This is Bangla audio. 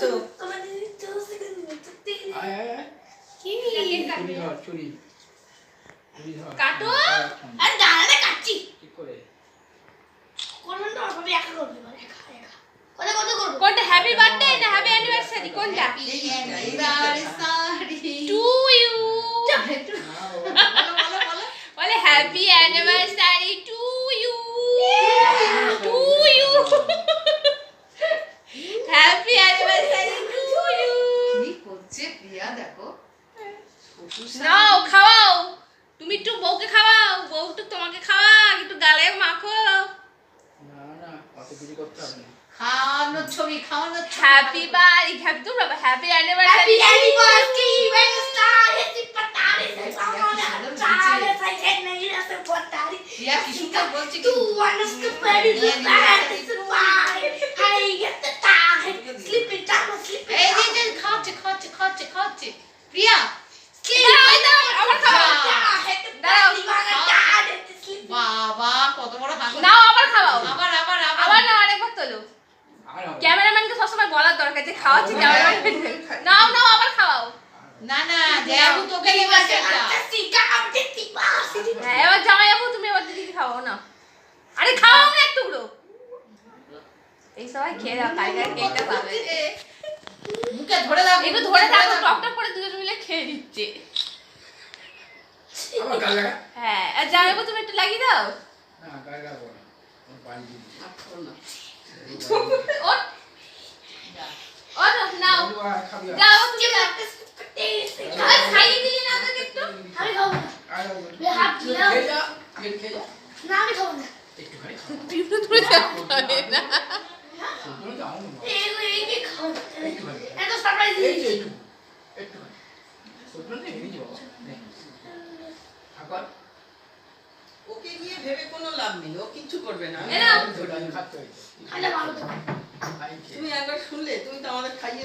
আসো কাটো। হ্যাঁ, দাঁড়ালে কাটছি। কি করে? করবেন তো অল্প একা করবে একা একা। কত কত করব? কোনটা হ্যাপি বার্থডে না হ্যাপি অ্যানিভার্সারি কোনটা? টু ইউ বলে happy anniversary to you to you happy anniversary to you কি করছে প্রিয়া দেখো নাও খাওয়াও তুমি একটু বউকে খাওয়াও বউ তো তোমাকে খাওয়া একটু গালে মাখো না না অত কিছু করতে হবে না খাওয়ানোর ছবি খাওয়ানোর হ্যাপি বার্থডে হ্যাপি তোমরা হ্যাপি অ্যানিভার্সারি কি সুন্দর বলছে এই খাচ্ছে খাচ্ছে খাচ্ছে খাচ্ছে প্রিয়া না। ক্যামেরাম্যানকে সবসময় বলার দরকার যে খাওয়াচ্ছি ক্যামেরাম্যান। নাও নাও আবার খাওয়াও। না না দেবু তোকে নিয়ে বসে হ্যাঁ এবার তুমি এবার দিদিকে খাওয়াও না আরে খাওয়াও না এক টুকরো। এই সবাই খেয়ে দাও টাইগার কেকটা পাবে। মুখে ধরে দাও একটু ধরে থাকো টক টক করে দুজন মিলে খেয়ে দিচ্ছে। হ্যাঁ আর তুমি একটু লাগিয়ে দাও। না গাল লাগাবো না। পানি দিয়ে ওকে নিয়ে ভেবে কোনো লাভ নেই। ও কিচ্ছু করবে না। তুমি একবার শুনলে তুমি তো আমাদের খাইয়ে